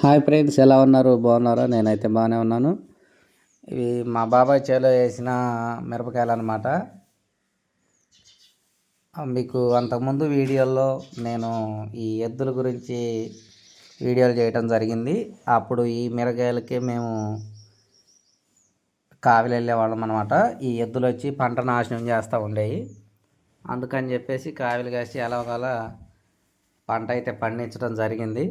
Hi friends ఎలా ఉన్నారు? బాగున్నారా? నేనైతే బాగానే ఉన్నాను. ఇవి మా బాబాయ్ చేలో వేసిన మిరపకాయలు అనమాట మీకు అంతకుముందు వీడియోల్లో నేను ఈ ఎద్దుల గురించి వీడియోలు చేయటం జరిగింది. అప్పుడు ఈ మిరకాయలకి మేము కావిలు వెళ్ళేవాళ్ళం అనమాట ఈ ఎద్దులు వచ్చి పంట నాశనం చేస్తూ ఉండేవి అందుకని చెప్పేసి కావిలు కాసి ఎలాగోలా పంట అయితే పండించడం జరిగింది.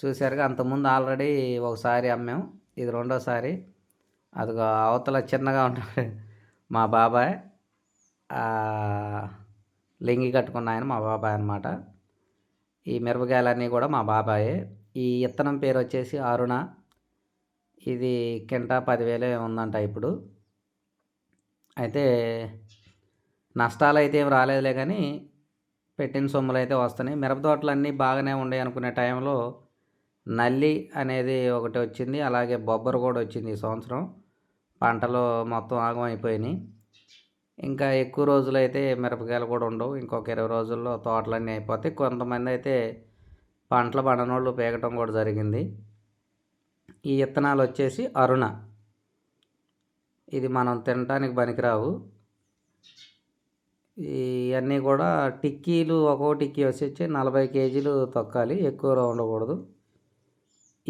చూసారుగా అంతకుముందు ఆల్రెడీ ఒకసారి అమ్మాం. ఇది రెండోసారి. అదిగో అవతల చిన్నగా ఉంటాడు మా బాబాయ్. లింగి కట్టుకున్న ఆయన మా బాబాయ్ అనమాట ఈ మిరపకాయలన్నీ కూడా మా బాబాయే. ఈ ఇత్తనం పేరు వచ్చేసి అరుణ. ఇది కింటా పదివేలే ఉందంట ఇప్పుడు. అయితే నష్టాలు అయితే ఏం రాలేదులే కానీ పెట్టిన సొమ్ములు అయితే వస్తున్నాయి. మిరప తోటలు అన్నీ బాగానే ఉండే అనుకునే టైంలో నల్లి అనేది ఒకటి వచ్చింది అలాగే బొబ్బరు కూడా వచ్చింది ఈ సంవత్సరం. పంటలు మొత్తం ఆగమైపోయినాయి. ఇంకా ఎక్కువ రోజులు అయితే మిరపకాయలు కూడా ఉండవు. ఇంకొక ఇరవై రోజుల్లో తోటలన్నీ అయిపోతాయి. కొంతమంది అయితే పంటలు పండనోళ్ళు పేగటం కూడా జరిగింది. ఈ విత్తనాలు వచ్చేసి అరుణ. ఇది మనం తినడానికి పనికిరావు. ఇవన్నీ కూడా టిక్కీలు ఒక్కో టిక్కీ వచ్చి నలభై కేజీలు తొక్కాలి. ఎక్కువ ఉండకూడదు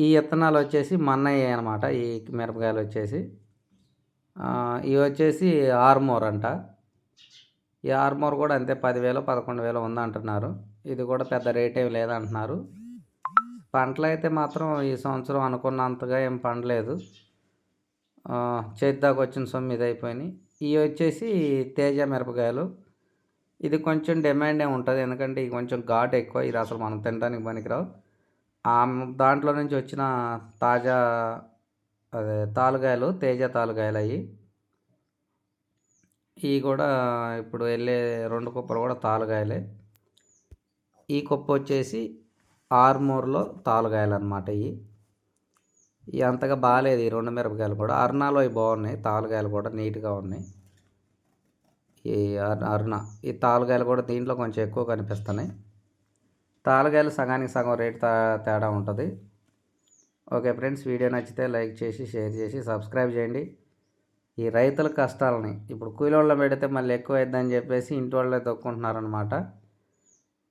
ఈ విత్తనాలు వచ్చేసి మన్నయ్య అనమాట ఈ మిరపకాయలు వచ్చేసి. ఇవి వచ్చేసి ఆర్మోర్ అంట. ఈ ఆర్మోర్ కూడా అంతే పదివేలు పదకొండు వేలు ఉందంటున్నారు ఇది కూడా పెద్ద రేట్ ఏమి లేదంటున్నారు. పంటలు అయితే మాత్రం ఈ సంవత్సరం అనుకున్నంతగా ఏం పండలేదు. చేతిదాకా వచ్చిన సొమ్ము ఇది అయిపోయినాయి. ఇవి వచ్చేసి తేజ మిరపకాయలు. ఇది కొంచెం డిమాండ్ ఉంటుంది ఎందుకంటే ఇది కొంచెం ఘాటు ఎక్కువ ఇది అసలు మనం తినడానికి పనికిరావు. దాంట్లో నుంచి వచ్చిన తాజా అదే తాలుగాయలు తేజ తాలుగాయలు అవి ఇవి కూడా ఇప్పుడు వెళ్ళే రెండు కుప్పలు కూడా తాలుగాయలే. ఈ కుప్ప వచ్చేసి ఆర్మూర్లో తాలుగాయలు అనమాట ఇవి ఇవి అంతగా బాగాలేదు ఈ రెండు మిరపకాయలు కూడా. అరుణాలో ఇవి బాగున్నాయి తాలుగాయలు కూడా నీట్గా ఉన్నాయి. ఈ అరుణ ఈ తాలుగాయలు కూడా దీంట్లో కొంచెం ఎక్కువ కనిపిస్తున్నాయి. తాలగాయలు సగానికి సగం రేట్ తేడా ఉంటుంది. ఓకే ఫ్రెండ్స్ వీడియో నచ్చితే లైక్ చేసి షేర్ చేసి సబ్స్క్రైబ్ చేయండి. ఈ రైతుల కష్టాలని ఇప్పుడు కూలోళ్ళ పెడితే మళ్ళీ ఎక్కువ అయిద్దని చెప్పేసి ఇంటి వాళ్ళే తొక్కుంటున్నారనమాట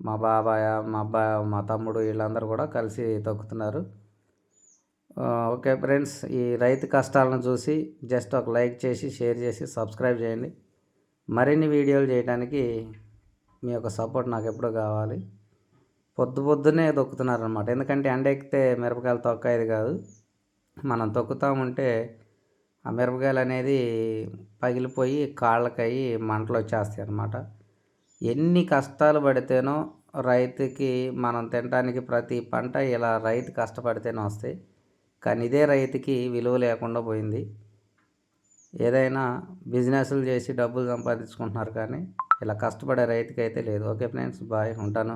మా బాబాయ్ మా అబ్బాయి మా తమ్ముడు వీళ్ళందరూ కూడా కలిసి తొక్కుతున్నారు. ఓకే ఫ్రెండ్స్ ఈ రైతు కష్టాలను చూసి జస్ట్ ఒక లైక్ చేసి షేర్ చేసి సబ్స్క్రైబ్ చేయండి. మరిన్ని వీడియోలు చేయడానికి మీ యొక్క సపోర్ట్ నాకు ఎప్పుడు కావాలి? పొద్దు పొద్దునే తొక్కుతున్నారనమాట ఎందుకంటే ఎండ ఎక్కితే మిరపకాయలు తొక్కేది కాదు. మనం తొక్కుతాముంటే ఆ మిరపకాయలు అనేది పగిలిపోయి కాళ్ళకయ్యి మంటలు వచ్చేస్తాయి అనమాట ఎన్ని కష్టాలు పడితేనో రైతుకి మనం తినడానికి ప్రతి పంట ఇలా రైతు కష్టపడితేనే వస్తాయి. కానీ ఇదే రైతుకి విలువ లేకుండా పోయింది. ఏదైనా బిజినెస్లు చేసి డబ్బులు సంపాదించుకుంటున్నారు కానీ ఇలా కష్టపడే రైతుకి అయితే లేదు. Okay friends bye. ఉంటాను.